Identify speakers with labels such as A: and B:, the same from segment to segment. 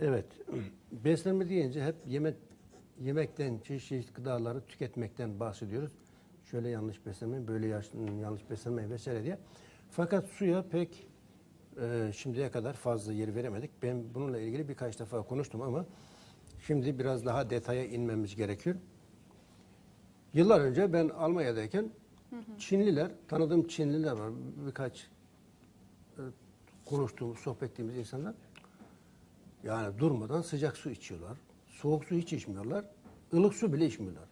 A: Evet. Beslenme deyince hep yemek yemekten, çeşit çeşit gıdaları tüketmekten bahsediyoruz. Şöyle yanlış beslenmeyin, böyle yanlış beslenmeyin vesaire diye. Fakat suya pek e, şimdiye kadar fazla yer veremedik. Ben bununla ilgili birkaç defa konuştum ama şimdi biraz daha detaya inmemiz gerekiyor. Yıllar önce ben Almanya'dayken Çinliler, tanıdığım Çinliler var. Birkaç e, konuştuğumuz, sohbet ettiğimiz insanlar. Yani durmadan sıcak su içiyorlar. Soğuk su hiç içmiyorlar. ılık su bile içmiyorlar.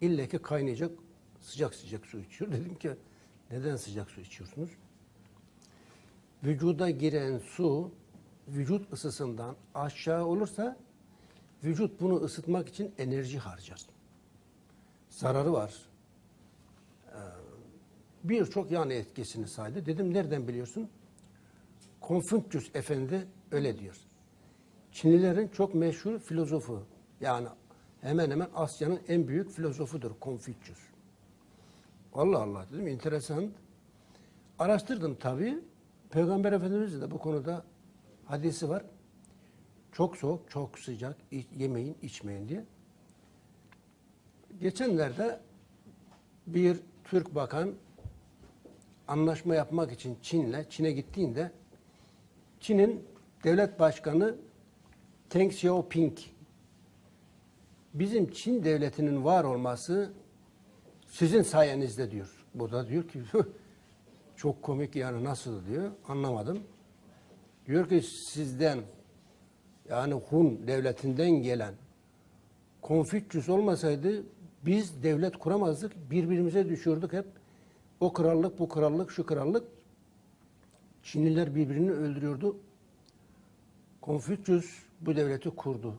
A: İlle ki kaynayacak sıcak sıcak su içiyor. Dedim ki neden sıcak su içiyorsunuz? Vücuda giren su vücut ısısından aşağı olursa vücut bunu ısıtmak için enerji harcar. Zararı var. Ee, Birçok yan etkisini saydı. Dedim nereden biliyorsun? Konfüçyüs Efendi öyle diyor. Çinlilerin çok meşhur filozofu. Yani hemen hemen Asya'nın en büyük filozofudur Konfüçyüs. Allah Allah dedim enteresan. Araştırdım tabii. Peygamber Efendimiz'in de bu konuda hadisi var. Çok soğuk, çok sıcak iç- yemeyin, içmeyin diye. Geçenlerde bir Türk bakan anlaşma yapmak için Çin'le Çin'e gittiğinde Çin'in devlet başkanı Deng Xiaoping bizim Çin devletinin var olması sizin sayenizde diyor. Bu da diyor ki çok komik yani nasıl diyor anlamadım. Diyor ki sizden yani Hun devletinden gelen Konfüçyüs olmasaydı biz devlet kuramazdık. Birbirimize düşürdük hep. O krallık, bu krallık, şu krallık. Çinliler birbirini öldürüyordu. Konfüçyüs bu devleti kurdu.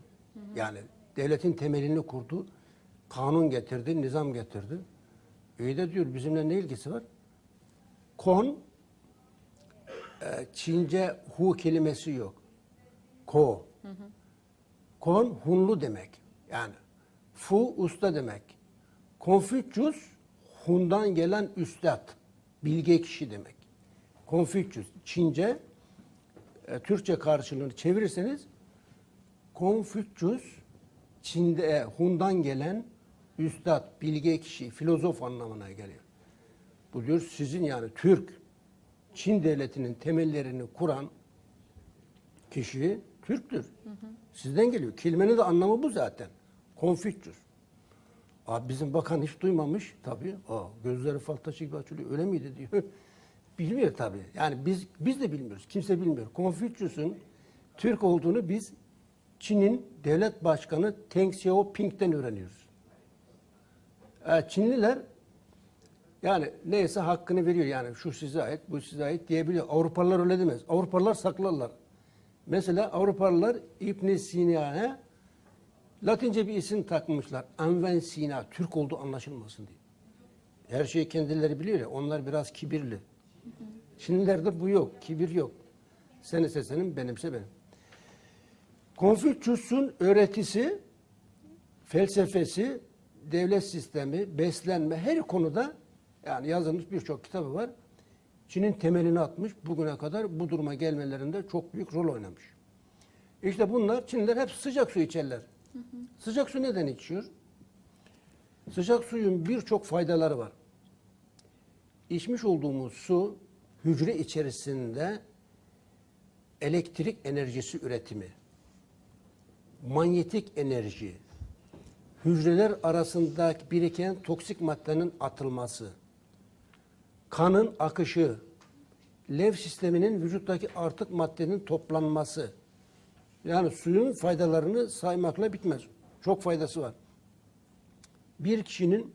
A: Yani devletin temelini kurdu. Kanun getirdi, nizam getirdi. İyi de diyor bizimle ne ilgisi var? Kon, e, Çince hu kelimesi yok. Ko. Kon Hunlu demek. Yani Fu usta demek. Konfüçyüs Hun'dan gelen üstad, bilge kişi demek. Konfüçyüs Çince e, Türkçe karşılığını çevirirseniz Konfüçyüs Çin'de e, Hun'dan gelen üstad, bilge kişi, filozof anlamına geliyor. Bu diyor sizin yani Türk Çin devletinin temellerini kuran kişi Türktür. Sizden geliyor. Kelimenin de anlamı bu zaten. Konfüçyüs. Abi bizim bakan hiç duymamış tabii. Aa, gözleri fal taşı gibi açılıyor. Öyle miydi diyor. Bilmiyor tabii. Yani biz biz de bilmiyoruz. Kimse bilmiyor. Konfüçyüs'ün Türk olduğunu biz Çin'in devlet başkanı Deng Xiaoping'den öğreniyoruz. Ee, Çinliler yani neyse hakkını veriyor yani şu size ait, bu size ait diyebiliyor. Avrupalılar öyle demez. Avrupalılar saklarlar. Mesela Avrupalılar İbn Sina'ya Latince bir isim takmışlar. Enven Sina, Türk olduğu anlaşılmasın diye. Her şeyi kendileri biliyor ya, onlar biraz kibirli. Çinlilerde bu yok, kibir yok. Sen ise senin, benimse benim. Konfüçyüs'ün öğretisi, felsefesi, devlet sistemi, beslenme her konuda yani yazılmış birçok kitabı var. Çin'in temelini atmış. Bugüne kadar bu duruma gelmelerinde çok büyük rol oynamış. İşte bunlar Çinliler hep sıcak su içerler. Sıcak su neden içiyor? Sıcak suyun birçok faydaları var. İçmiş olduğumuz su hücre içerisinde elektrik enerjisi üretimi, manyetik enerji, hücreler arasında biriken toksik maddenin atılması, kanın akışı, lev sisteminin vücuttaki artık maddenin toplanması. Yani suyun faydalarını saymakla bitmez. Çok faydası var. Bir kişinin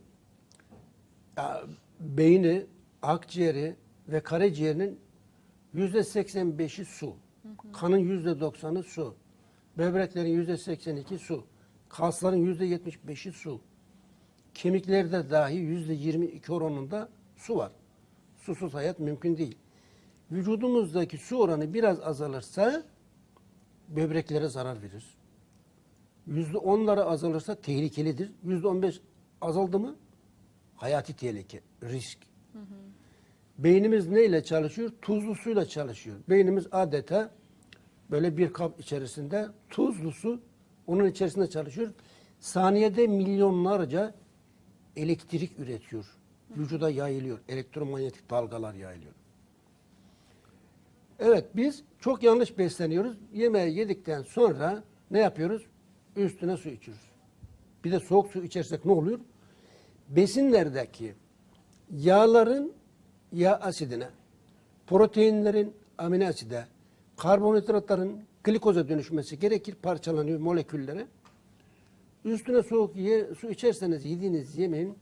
A: ya, beyni, akciğeri ve karaciğerinin yüzde 85'i su. Kanın yüzde 90'ı su. Böbreklerin yüzde 82 su. Kasların yüzde 75'i su. Kemiklerde dahi yüzde 22 oranında su var. Susuz hayat mümkün değil. Vücudumuzdaki su oranı biraz azalırsa böbreklere zarar verir. Yüzde onlara azalırsa tehlikelidir. Yüzde on beş azaldı mı hayati tehlike, risk. Beynimiz neyle çalışıyor? Tuzlu suyla çalışıyor. Beynimiz adeta böyle bir kap içerisinde tuzlu su onun içerisinde çalışıyor. Saniyede milyonlarca elektrik üretiyor. Vücuda yayılıyor. Elektromanyetik dalgalar yayılıyor. Evet biz çok yanlış besleniyoruz. Yemeği yedikten sonra ne yapıyoruz? Üstüne su içiyoruz. Bir de soğuk su içersek ne oluyor? Besinlerdeki yağların yağ asidine, proteinlerin amino aside, karbonhidratların glikoza dönüşmesi gerekir, parçalanıyor moleküllere. Üstüne soğuk ye- su içerseniz yediğiniz yemeğin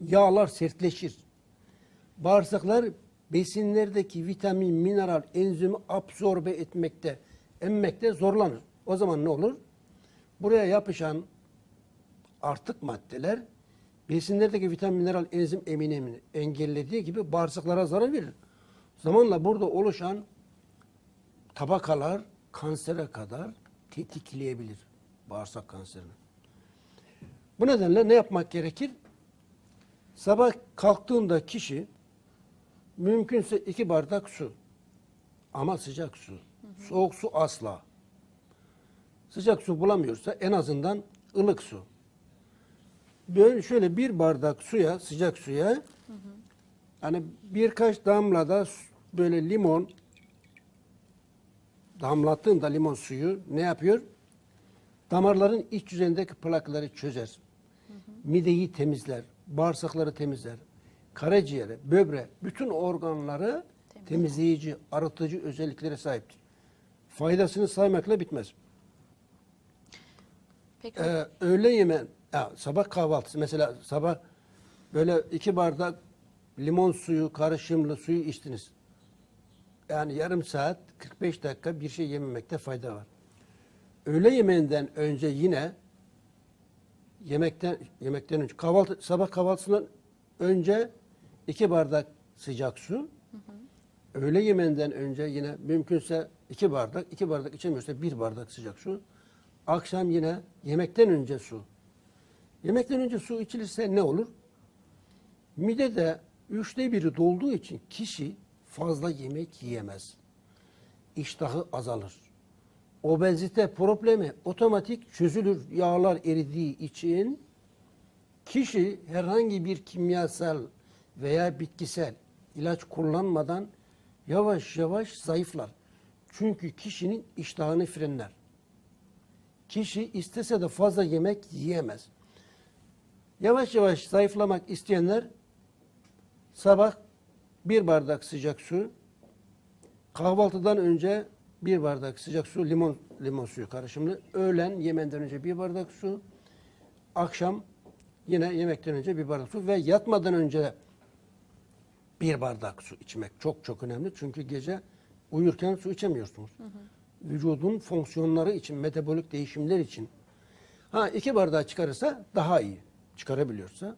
A: yağlar sertleşir. Bağırsaklar besinlerdeki vitamin, mineral, enzimi absorbe etmekte, emmekte zorlanır. O zaman ne olur? Buraya yapışan artık maddeler besinlerdeki vitamin, mineral, enzim eminimini engellediği gibi bağırsaklara zarar verir. Zamanla burada oluşan tabakalar kansere kadar tetikleyebilir bağırsak kanserini. Bu nedenle ne yapmak gerekir? Sabah kalktığında kişi mümkünse iki bardak su. Ama sıcak su. Soğuk su asla. Sıcak su bulamıyorsa en azından ılık su. Böyle şöyle bir bardak suya, sıcak suya hani birkaç damla da böyle limon damlattığında limon suyu ne yapıyor? Damarların iç yüzeyindeki plakları çözer. Mideyi temizler, bağırsakları temizler. Karaciğere, böbre, bütün organları temizleyici, arıtıcı özelliklere sahiptir. Faydasını saymakla bitmez.
B: Peki
A: Ee, öğle yeme, ya, sabah kahvaltısı mesela sabah böyle iki bardak limon suyu, karışımlı suyu içtiniz. Yani yarım saat, 45 dakika bir şey yememekte fayda var. Öğle yemeğinden önce yine yemekten yemekten önce kahvaltı sabah kahvaltısından önce iki bardak sıcak su. Öğle yemeğinden önce yine mümkünse iki bardak, iki bardak içemiyorsa bir bardak sıcak su. Akşam yine yemekten önce su. Yemekten önce su içilirse ne olur? Midede üçte biri dolduğu için kişi fazla yemek yiyemez. İştahı azalır. Obezite problemi otomatik çözülür yağlar eridiği için kişi herhangi bir kimyasal veya bitkisel ilaç kullanmadan yavaş yavaş zayıflar. Çünkü kişinin iştahını frenler. Kişi istese de fazla yemek yiyemez. Yavaş yavaş zayıflamak isteyenler sabah bir bardak sıcak su, kahvaltıdan önce bir bardak sıcak su, limon limon suyu karışımlı. Öğlen yemenden önce bir bardak su, akşam yine yemekten önce bir bardak su ve yatmadan önce bir bardak su içmek çok çok önemli. Çünkü gece uyurken su içemiyorsunuz. Vücudun fonksiyonları için, metabolik değişimler için. Ha iki bardağı çıkarırsa daha iyi. Çıkarabiliyorsa.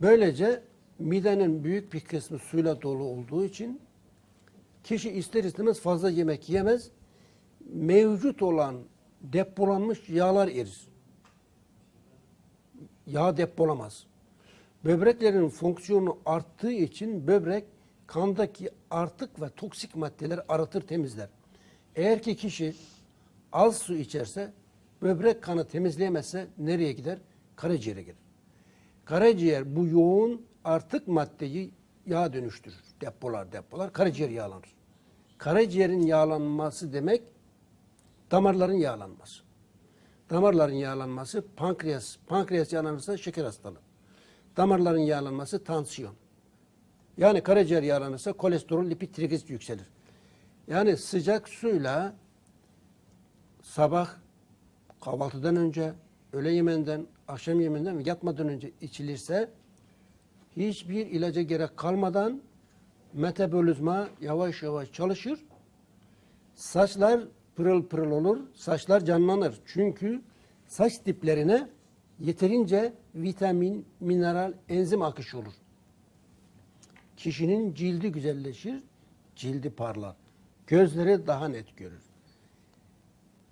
A: Böylece midenin büyük bir kısmı suyla dolu olduğu için kişi ister istemez fazla yemek yemez. Mevcut olan depolanmış yağlar erir. Yağ depolamaz. Böbreklerin fonksiyonu arttığı için böbrek kandaki artık ve toksik maddeleri arıtır temizler. Eğer ki kişi az su içerse böbrek kanı temizleyemezse nereye gider? Karaciğere gider. Karaciğer bu yoğun artık maddeyi yağ dönüştürür. Depolar depolar karaciğer yağlanır. Karaciğerin yağlanması demek damarların yağlanması. Damarların yağlanması pankreas. Pankreas yağlanırsa şeker hastalığı. Damarların yağlanması tansiyon. Yani karaciğer yağlanırsa kolesterol, lipid, trigliserit yükselir. Yani sıcak suyla sabah kahvaltıdan önce, öğle yemeğinden, akşam yemeğinden yatmadan önce içilirse hiçbir ilaca gerek kalmadan metabolizma yavaş yavaş çalışır. Saçlar pırıl pırıl olur, saçlar canlanır. Çünkü saç diplerine yeterince vitamin, mineral, enzim akışı olur. Kişinin cildi güzelleşir, cildi parlar. Gözleri daha net görür.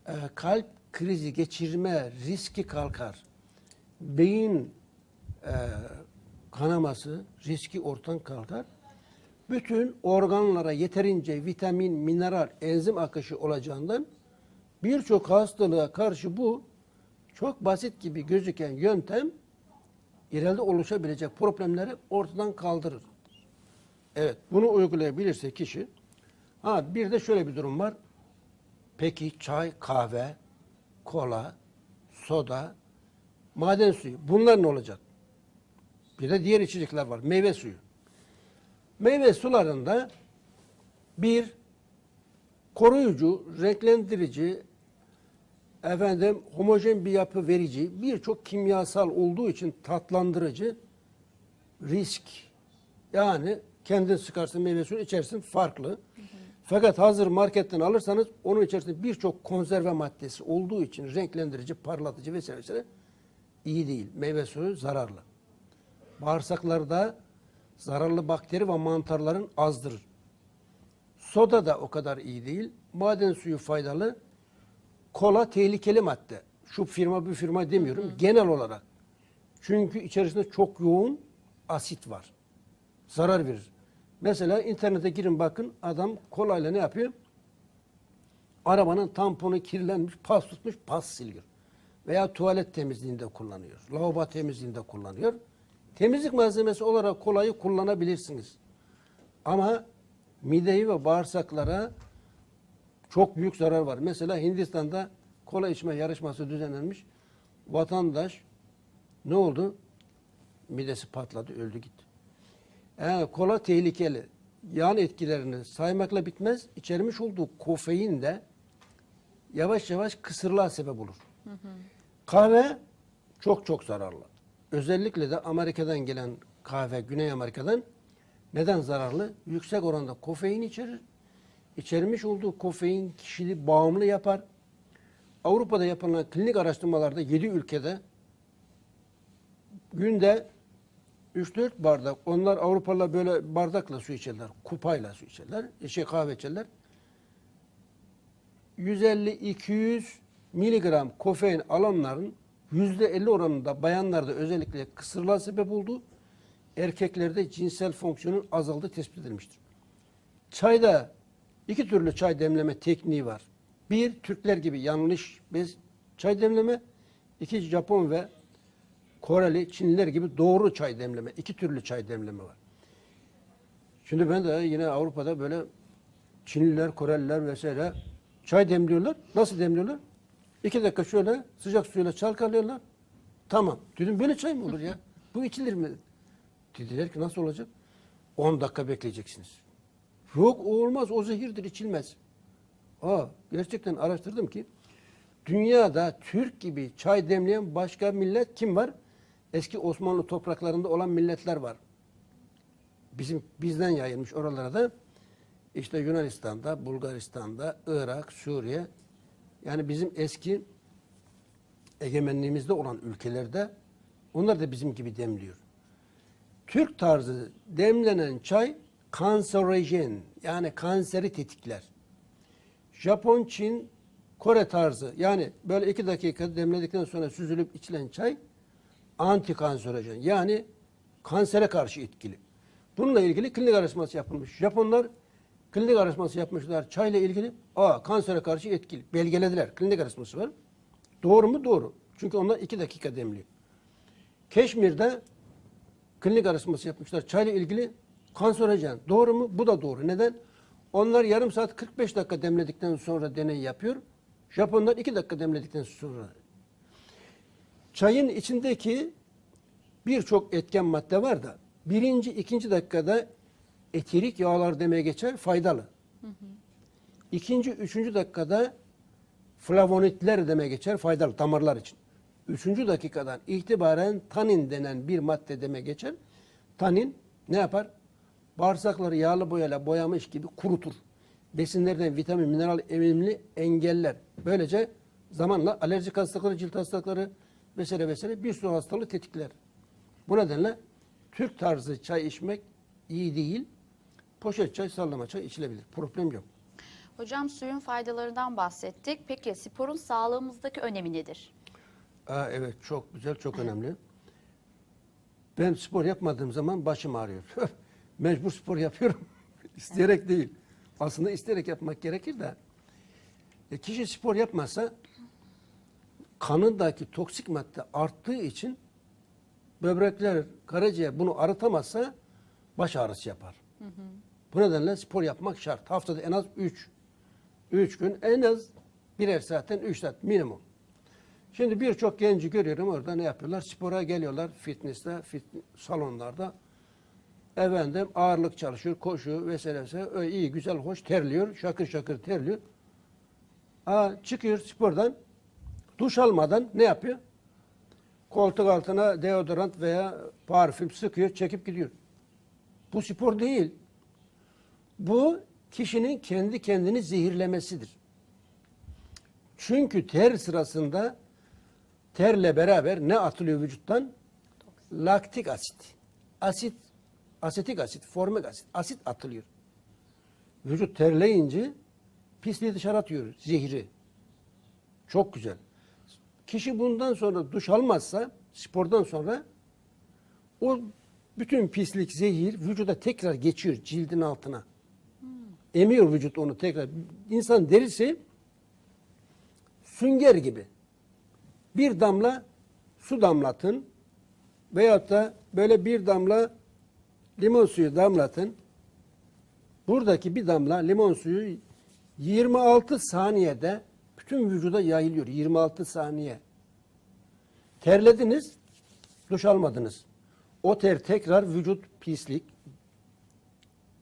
A: Ee, kalp krizi geçirme riski kalkar. Beyin e, kanaması riski ortadan kalkar. bütün organlara yeterince vitamin, mineral, enzim akışı olacağından birçok hastalığa karşı bu çok basit gibi gözüken yöntem ileride oluşabilecek problemleri ortadan kaldırır. Evet, bunu uygulayabilirse kişi, ha bir de şöyle bir durum var. Peki çay, kahve, kola, soda, maden suyu bunlar ne olacak? Bir de diğer içecekler var. Meyve suyu. Meyve sularında bir koruyucu, renklendirici, efendim homojen bir yapı verici, birçok kimyasal olduğu için tatlandırıcı risk. Yani kendin sıkarsın meyve suyu içersin farklı. Fakat hazır marketten alırsanız onun içerisinde birçok konserve maddesi olduğu için renklendirici, parlatıcı vesaire vesaire iyi değil. Meyve suyu zararlı. Bağırsaklarda zararlı bakteri ve mantarların azdırır. Soda da o kadar iyi değil. Maden suyu faydalı. Kola tehlikeli madde. Şu firma bu firma demiyorum. Genel olarak. Çünkü içerisinde çok yoğun asit var. Zarar verir. Mesela internete girin bakın adam kolayla ne yapıyor? Arabanın tamponu kirlenmiş, pas tutmuş, pas siliyor. Veya tuvalet temizliğinde kullanıyor. Lavabo temizliğinde kullanıyor. Temizlik malzemesi olarak kolayı kullanabilirsiniz. Ama mideyi ve bağırsaklara çok büyük zarar var. Mesela Hindistan'da kola içme yarışması düzenlenmiş. Vatandaş ne oldu? Midesi patladı, öldü gitti. Yani kola tehlikeli. Yan etkilerini saymakla bitmez. İçermiş olduğu kofein de yavaş yavaş kısırlığa sebep olur. Kahve çok çok zararlı. Özellikle de Amerika'dan gelen kahve, Güney Amerika'dan neden zararlı? Yüksek oranda kofein içerir. İçermiş olduğu kofein kişiyi bağımlı yapar. Avrupa'da yapılan klinik araştırmalarda 7 ülkede günde 3-4 bardak, onlar Avrupalılar böyle bardakla su içerler, kupayla su içerler, şey kahve içerler. 150-200 miligram kofein alanların %50 oranında bayanlarda özellikle kısırlığa sebep oldu. Erkeklerde cinsel fonksiyonun azaldığı tespit edilmiştir. Çayda iki türlü çay demleme tekniği var. Bir, Türkler gibi yanlış bez çay demleme. iki Japon ve Koreli, Çinliler gibi doğru çay demleme. iki türlü çay demleme var. Şimdi ben de yine Avrupa'da böyle Çinliler, Koreliler vesaire çay demliyorlar. Nasıl demliyorlar? İki dakika şöyle sıcak suyla çalkalıyorlar. Tamam. Dedim böyle çay mı olur ya? Bu içilir mi? Dediler ki nasıl olacak? 10 dakika bekleyeceksiniz. Yok o olmaz. O zehirdir içilmez. Aa, gerçekten araştırdım ki dünyada Türk gibi çay demleyen başka millet kim var? Eski Osmanlı topraklarında olan milletler var. Bizim bizden yayılmış oralara da işte Yunanistan'da, Bulgaristan'da, Irak, Suriye yani bizim eski egemenliğimizde olan ülkelerde onlar da bizim gibi demliyor. Türk tarzı demlenen çay kanserojen yani kanseri tetikler. Japon, Çin, Kore tarzı yani böyle iki dakika demledikten sonra süzülüp içilen çay anti kanserojen yani kansere karşı etkili. Bununla ilgili klinik araştırması yapılmış. Japonlar klinik araştırması yapmışlar çayla ilgili. Aa kansere karşı etkili. Belgelediler. Klinik araştırması var. Doğru mu? Doğru. Çünkü onlar iki dakika demliyor. Keşmir'de klinik araştırması yapmışlar. Çayla ilgili kanserojen. Doğru mu? Bu da doğru. Neden? Onlar yarım saat 45 dakika demledikten sonra deney yapıyor. Japonlar 2 dakika demledikten sonra. Çayın içindeki birçok etken madde var da birinci, ikinci dakikada eterik yağlar demeye geçer faydalı. İkinci, üçüncü dakikada flavonitler demeye geçer faydalı damarlar için. Üçüncü dakikadan itibaren tanin denen bir madde deme geçer. Tanin ne yapar? Bağırsakları yağlı boyayla boyamış gibi kurutur. Besinlerden vitamin, mineral emimini engeller. Böylece zamanla alerjik hastalıkları, cilt hastalıkları vesaire vesaire bir sürü hastalığı tetikler. Bu nedenle Türk tarzı çay içmek iyi değil. Poşet çay, sallama çay içilebilir. Problem yok.
B: Hocam suyun faydalarından bahsettik. Peki sporun sağlığımızdaki önemi nedir?
A: Aa, evet çok güzel, çok önemli. Ben spor yapmadığım zaman başım ağrıyor. Mecbur spor yapıyorum. İsteyerek değil. Aslında isteyerek yapmak gerekir de. E, kişi spor yapmazsa kanındaki toksik madde arttığı için böbrekler, karaciğer bunu arıtamazsa baş ağrısı yapar. Bu nedenle spor yapmak şart. Haftada en az 3 3 gün en az birer saatten 3 saat minimum. Şimdi birçok genci görüyorum orada ne yapıyorlar? Spora geliyorlar fitness'te, fit, salonlarda. Efendim ağırlık çalışıyor, koşuyor vesaire vesaire. Öyle iyi, güzel, hoş terliyor. Şakır şakır terliyor. Aa, çıkıyor spordan. Duş almadan ne yapıyor? Koltuk altına deodorant veya parfüm sıkıyor, çekip gidiyor. Bu spor değil. Bu kişinin kendi kendini zehirlemesidir. Çünkü ter sırasında terle beraber ne atılıyor vücuttan? Laktik asit. Asit, asetik asit, formik asit, asit atılıyor. Vücut terleyince pisliği dışarı atıyor, zehri. Çok güzel. Kişi bundan sonra duş almazsa, spordan sonra o bütün pislik, zehir vücuda tekrar geçiyor cildin altına. Emiyor vücut onu tekrar. İnsan derisi sünger gibi. Bir damla su damlatın veyahut da böyle bir damla limon suyu damlatın. Buradaki bir damla limon suyu 26 saniyede bütün vücuda yayılıyor. 26 saniye. Terlediniz, duş almadınız. O ter tekrar vücut pislik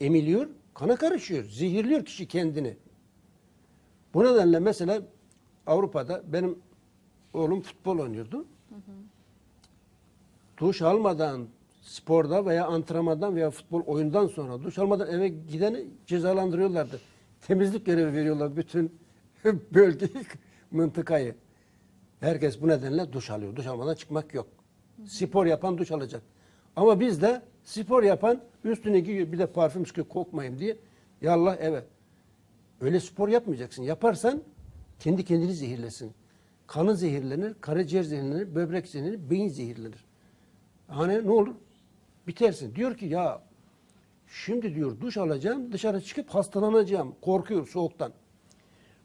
A: emiliyor, kana karışıyor. Zehirliyor kişi kendini. Bu nedenle mesela Avrupa'da benim oğlum futbol oynuyordu. Duş almadan sporda veya antrenmandan veya futbol oyundan sonra duş almadan eve gideni cezalandırıyorlardı. Temizlik görevi veriyorlar bütün bölgeyi, mıntıkayı. Herkes bu nedenle duş alıyor. Duş almadan çıkmak yok. Spor yapan duş alacak. Ama bizde spor yapan üstüne giyiyor bir de parfüm sıkıyor kokmayayım diye. Ya Allah evet. Öyle spor yapmayacaksın. Yaparsan kendi kendini zehirlesin. Kanı zehirlenir, karaciğer zehirlenir, böbrek zehirlenir, beyin zehirlenir. Hani ne olur? Bitersin. Diyor ki ya şimdi diyor duş alacağım, dışarı çıkıp hastalanacağım. Korkuyor soğuktan.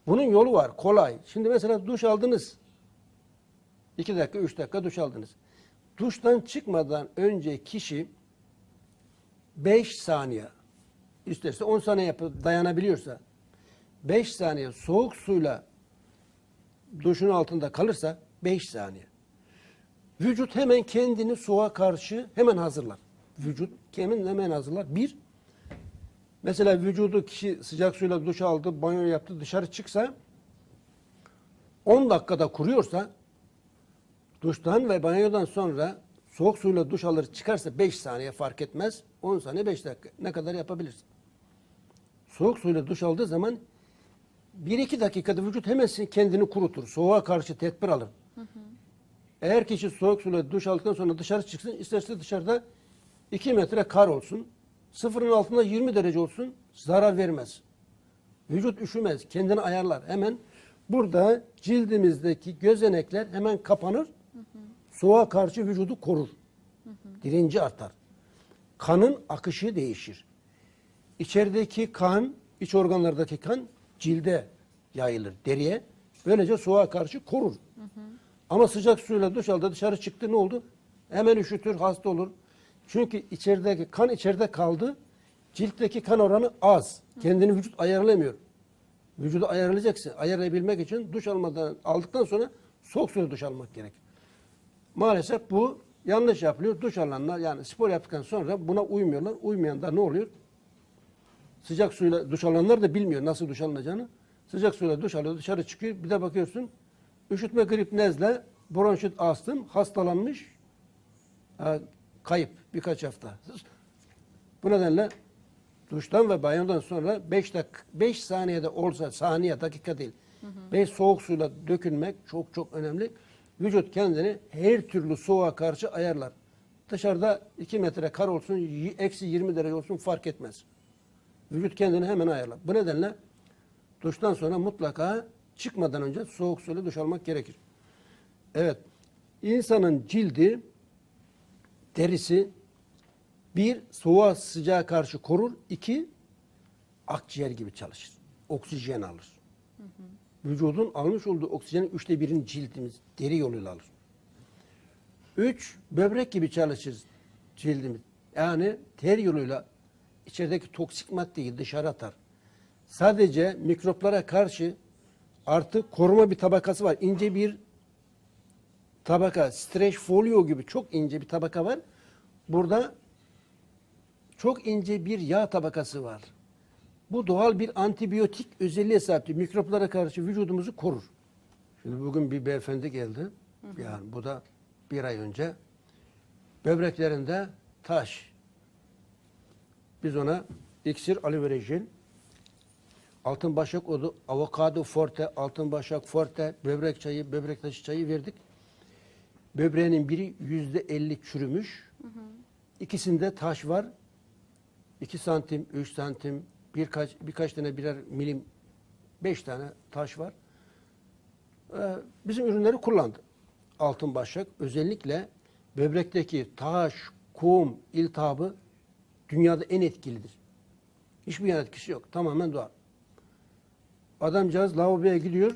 A: Bunun yolu var, kolay. Şimdi mesela duş aldınız. İki dakika, üç dakika duş aldınız. Duştan çıkmadan önce kişi 5 saniye, isterse 10 saniye yapıp dayanabiliyorsa 5 saniye soğuk suyla duşun altında kalırsa 5 saniye. Vücut hemen kendini soğuğa karşı hemen hazırlar. Vücut hemen hemen hazırlar. Bir, mesela vücudu kişi sıcak suyla duş aldı, banyo yaptı, dışarı çıksa 10 dakikada kuruyorsa duştan ve banyodan sonra soğuk suyla duş alır çıkarsa 5 saniye fark etmez. 10 saniye 5 dakika ne kadar yapabilirsin. Soğuk suyla duş aldığı zaman 1-2 dakikada vücut hemen kendini kurutur. Soğuğa karşı tedbir alır. Eğer kişi soğuk suyla duş aldıktan sonra dışarı çıksın, isterse dışarıda 2 metre kar olsun, sıfırın altında 20 derece olsun, zarar vermez. Vücut üşümez, kendini ayarlar. Hemen burada cildimizdeki gözenekler hemen kapanır, soğuğa karşı vücudu korur. Direnci artar. Kanın akışı değişir. İçerideki kan, iç organlardaki kan cilde yayılır, deriye. Böylece soğuğa karşı korur. Ama sıcak suyla duş aldı, dışarı çıktı ne oldu? Hemen üşütür, hasta olur. Çünkü içerideki kan içeride kaldı. Ciltteki kan oranı az. Kendini vücut ayarlamıyor. Vücudu ayarlayacaksın. Ayarlayabilmek için duş almadan aldıktan sonra soğuk suyla duş almak gerek. Maalesef bu yanlış yapılıyor. Duş alanlar yani spor yaptıktan sonra buna uymuyorlar. Uymayan da ne oluyor? Sıcak suyla duş alanlar da bilmiyor nasıl duş alınacağını. Sıcak suyla duş alıyor, dışarı çıkıyor. Bir de bakıyorsun üşütme, grip, nezle, bronşit, astım, hastalanmış, e, kayıp birkaç hafta. Bu nedenle duştan ve banyodan sonra 5 dakika 5 saniyede olsa saniye dakika değil. 5 soğuk suyla dökülmek çok çok önemli. Vücut kendini her türlü soğuğa karşı ayarlar. Dışarıda 2 metre kar olsun, eksi 20 derece olsun fark etmez. Vücut kendini hemen ayarlar. Bu nedenle duştan sonra mutlaka çıkmadan önce soğuk suyla duş almak gerekir. Evet. insanın cildi, derisi bir soğuğa sıcağa karşı korur. iki akciğer gibi çalışır. Oksijen alır. Vücudun almış olduğu oksijenin üçte birini cildimiz deri yoluyla alır. Üç, böbrek gibi çalışır cildimiz. Yani ter yoluyla içerideki toksik maddeyi dışarı atar. Sadece mikroplara karşı artı koruma bir tabakası var. İnce bir tabaka, streç folyo gibi çok ince bir tabaka var. Burada çok ince bir yağ tabakası var. Bu doğal bir antibiyotik özelliğe sahiptir. Mikroplara karşı vücudumuzu korur. Şimdi bugün bir beyefendi geldi. Yani bu da bir ay önce. Böbreklerinde taş. Biz ona iksir aloe altın başak odu, avokado forte, altın başak forte, böbrek çayı, böbrek taşı çayı verdik. Böbreğinin biri yüzde elli çürümüş. İkisinde taş var. 2 santim, 3 santim, birkaç birkaç tane birer milim, 5 tane taş var. Ee, bizim ürünleri kullandı. Altın başak özellikle böbrekteki taş, kum, iltihabı dünyada en etkilidir. Hiçbir yan etkisi yok. Tamamen doğal. Adamcağız lavaboya gidiyor.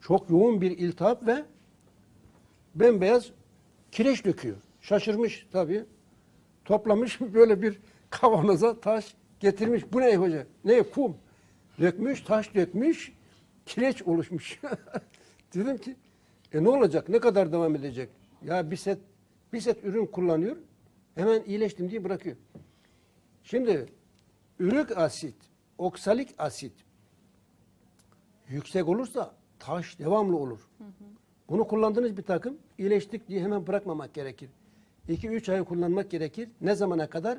A: Çok yoğun bir iltihap ve bembeyaz kireç döküyor. Şaşırmış tabii. Toplamış böyle bir kavanoza taş getirmiş. Bu ne hoca? Ne kum? Dökmüş, taş dökmüş, kireç oluşmuş. Dedim ki e ne olacak? Ne kadar devam edecek? Ya bir set bir set ürün kullanıyor. Hemen iyileştim diye bırakıyor. Şimdi ürik asit, oksalik asit yüksek olursa taş devamlı olur. Bunu kullandığınız bir takım iyileştik diye hemen bırakmamak gerekir. 2-3 ay kullanmak gerekir. Ne zamana kadar?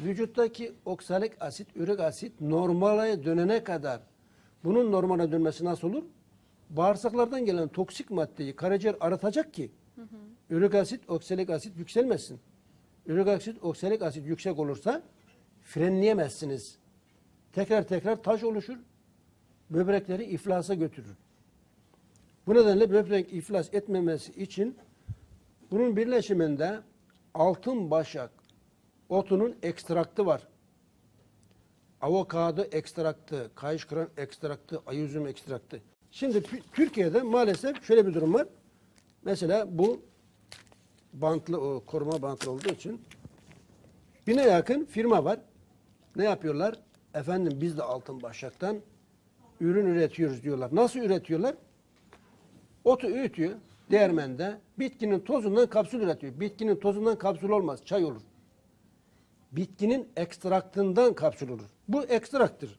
A: Vücuttaki oksalik asit, ürik asit normale dönene kadar. Bunun normale dönmesi nasıl olur? Bağırsaklardan gelen toksik maddeyi karaciğer aratacak ki ürik asit, oksalik asit yükselmesin. Ürik asit, oksalik asit yüksek olursa frenleyemezsiniz. Tekrar tekrar taş oluşur. Böbrekleri iflasa götürür. Bu nedenle böbrek iflas etmemesi için bunun birleşiminde altın başak otunun ekstraktı var. Avokado ekstraktı, kayışkıran ekstraktı, ayüzüm ekstraktı. Şimdi Tü- Türkiye'de maalesef şöyle bir durum var. Mesela bu bantlı, o koruma bantlı olduğu için bine yakın firma var. Ne yapıyorlar? Efendim biz de altın başaktan ürün üretiyoruz diyorlar. Nasıl üretiyorlar? Otu öğütüyor değirmende. Bitkinin tozundan kapsül üretiyor. Bitkinin tozundan kapsül olmaz. Çay olur. Bitkinin ekstraktından kapsül olur. Bu ekstraktır.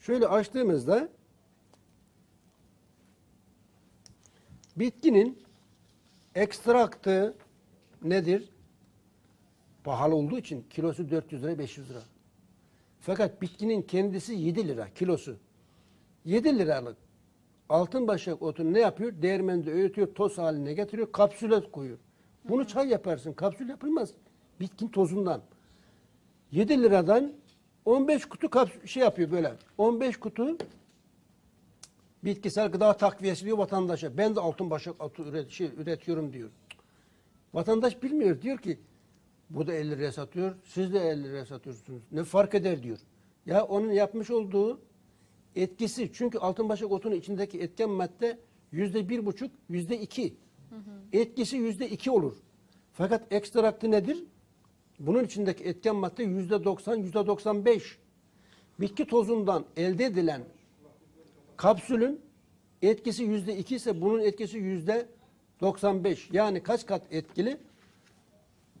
A: Şöyle açtığımızda bitkinin ekstraktı nedir? Pahalı olduğu için kilosu 400 lira 500 lira. Fakat bitkinin kendisi 7 lira kilosu. 7 liralık altın başak otunu ne yapıyor? Değirmende öğütüyor, toz haline getiriyor, kapsüle koyuyor. Bunu çay yaparsın, kapsül yapılmaz. Bitkin tozundan. 7 liradan 15 kutu şey yapıyor böyle. 15 kutu bitkisel gıda takviyesi diyor vatandaşa. Ben de altın başak otu üret, şey, üretiyorum diyor. Vatandaş bilmiyor. Diyor ki bu da 50 liraya satıyor, siz de 50 liraya satıyorsunuz. Ne fark eder diyor. Ya onun yapmış olduğu etkisi çünkü altın başak otunun içindeki etken madde yüzde bir buçuk, yüzde iki. Etkisi yüzde iki olur. Fakat ekstraktı nedir? Bunun içindeki etken madde yüzde doksan, yüzde doksan beş. Bitki tozundan elde edilen kapsülün etkisi yüzde iki ise bunun etkisi yüzde doksan beş. Yani kaç kat etkili?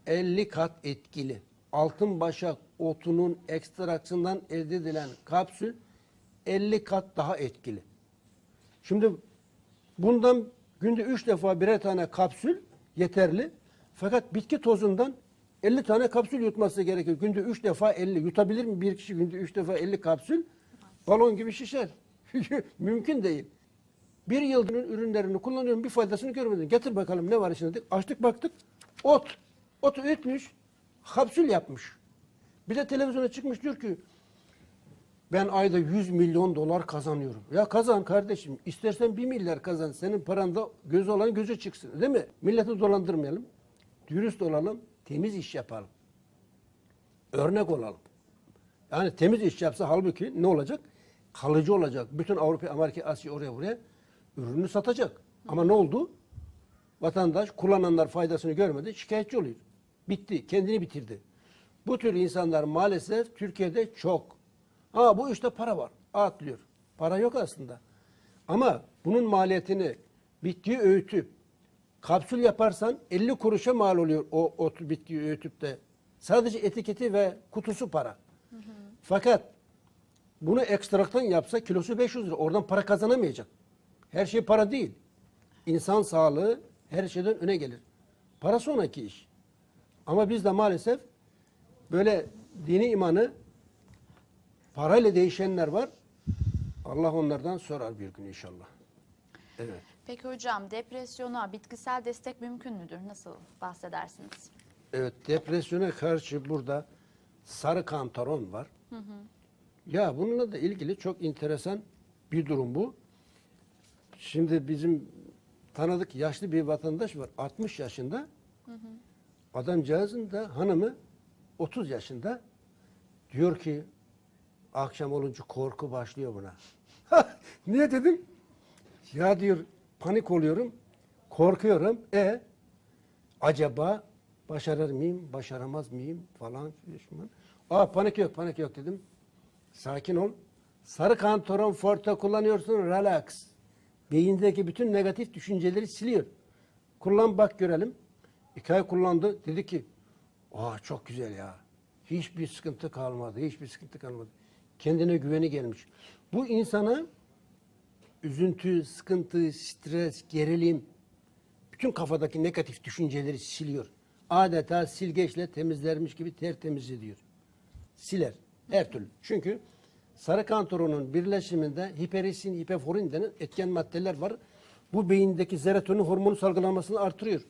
A: 50 kat etkili. Altın başak otunun ekstraksından elde edilen kapsül 50 kat daha etkili. Şimdi bundan günde 3 defa birer tane kapsül yeterli. Fakat bitki tozundan 50 tane kapsül yutması gerekiyor. Günde 3 defa 50. Yutabilir mi bir kişi günde 3 defa 50 kapsül? Balon gibi şişer. Mümkün değil. Bir yıldır ürünlerini kullanıyorum bir faydasını görmedim. Getir bakalım ne var içinde. Açtık baktık. Ot. Otu ötmüş. Kapsül yapmış. Bir de televizyona çıkmış diyor ki ben ayda 100 milyon dolar kazanıyorum. Ya kazan kardeşim. İstersen 1 milyar kazan. Senin paranda göz olan gözü çıksın. Değil mi? Milleti dolandırmayalım. Dürüst olalım. Temiz iş yapalım. Örnek olalım. Yani temiz iş yapsa halbuki ne olacak? Kalıcı olacak. Bütün Avrupa, Amerika, Asya oraya buraya ürünü satacak. Ama ne oldu? Vatandaş kullananlar faydasını görmedi, şikayetçi oluyor. Bitti, kendini bitirdi. Bu tür insanlar maalesef Türkiye'de çok. Ha bu işte para var, atlıyor. Para yok aslında. Ama bunun maliyetini bitkiyi öğütüp kapsül yaparsan 50 kuruşa mal oluyor o, o bitkiyi öğütüp de. Sadece etiketi ve kutusu para. Fakat bunu ekstraktan yapsa kilosu 500 lira. Oradan para kazanamayacak. Her şey para değil. İnsan sağlığı her şeyden öne gelir. Para sonraki iş. Ama bizde maalesef böyle dini imanı parayla değişenler var. Allah onlardan sorar bir gün inşallah. Evet.
B: Peki hocam depresyona bitkisel destek mümkün müdür? Nasıl bahsedersiniz?
A: Evet, depresyona karşı burada sarı kantaron var. Ya bununla da ilgili çok enteresan bir durum bu. Şimdi bizim tanıdık yaşlı bir vatandaş var. 60 yaşında. Adamcağızın da hanımı 30 yaşında. Diyor ki akşam olunca korku başlıyor buna. Niye dedim? Ya diyor panik oluyorum. Korkuyorum. E acaba başarır mıyım, başaramaz mıyım falan. falan. Aa panik yok, panik yok dedim. Sakin ol. Sarı kantoron forte kullanıyorsun, relax. Beyindeki bütün negatif düşünceleri siliyor. Kullan bak görelim. İki ay kullandı. Dedi ki, aa çok güzel ya. Hiçbir sıkıntı kalmadı, hiçbir sıkıntı kalmadı. Kendine güveni gelmiş. Bu insana üzüntü, sıkıntı, stres, gerilim, bütün kafadaki negatif düşünceleri siliyor. Adeta silgeçle temizlermiş gibi tertemiz ediyor. Siler. Her türlü. Çünkü sarı kantoronun birleşiminde hiperisin, hiperforin denen etken maddeler var. Bu beyindeki serotonin hormonu salgılanmasını artırıyor.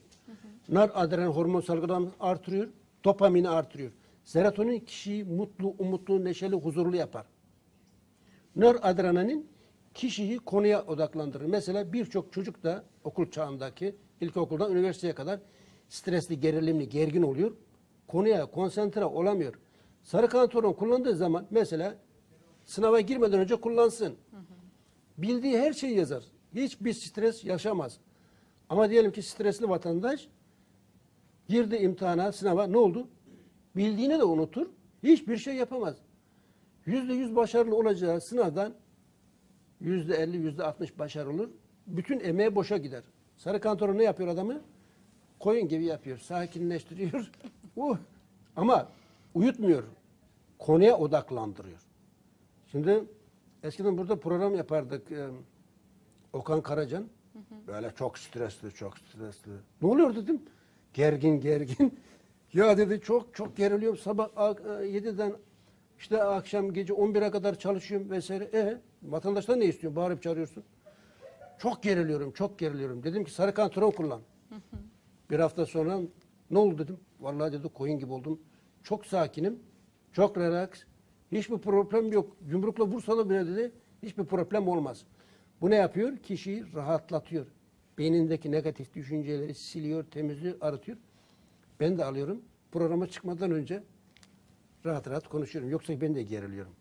A: Nar adrenalin hormon salgılanmasını artırıyor. Dopamini artırıyor. Serotonin kişiyi mutlu, umutlu, neşeli, huzurlu yapar. Nöradrenalin kişiyi konuya odaklandırır. Mesela birçok çocuk da okul çağındaki ilkokuldan üniversiteye kadar stresli, gerilimli, gergin oluyor. Konuya konsantre olamıyor. Sarı kantoron kullandığı zaman mesela sınava girmeden önce kullansın. Bildiği her şeyi yazar. Hiçbir stres yaşamaz. Ama diyelim ki stresli vatandaş girdi imtihana, sınava ne oldu? Bildiğini de unutur. Hiçbir şey yapamaz. Yüzde yüz başarılı olacağı sınavdan yüzde elli, yüzde altmış başarılı olur. Bütün emeği boşa gider. Sarı kantoron ne yapıyor adamı? Koyun gibi yapıyor. Sakinleştiriyor. uh. Ama uyutmuyor. Konuya odaklandırıyor. Şimdi eskiden burada program yapardık. Ee, Okan Karacan. Böyle çok stresli, çok stresli. Ne oluyor dedim. Gergin, gergin. ya dedi çok çok geriliyorum. Sabah a- a- 7'den işte akşam gece 11'e kadar çalışıyorum vesaire. E vatandaşlar ne istiyor? Bağırıp çağırıyorsun. Çok geriliyorum, çok geriliyorum. Dedim ki sarı kantaron kullan. Bir hafta sonra ne oldu dedim. Vallahi dedi koyun gibi oldum. Çok sakinim, çok relax. Hiçbir problem yok. Yumrukla vursalar bile dedi hiçbir problem olmaz. Bu ne yapıyor? Kişiyi rahatlatıyor. Beynindeki negatif düşünceleri siliyor, temizliyor, arıtıyor. Ben de alıyorum. Programa çıkmadan önce rahat rahat konuşuyorum. Yoksa ben de geriliyorum.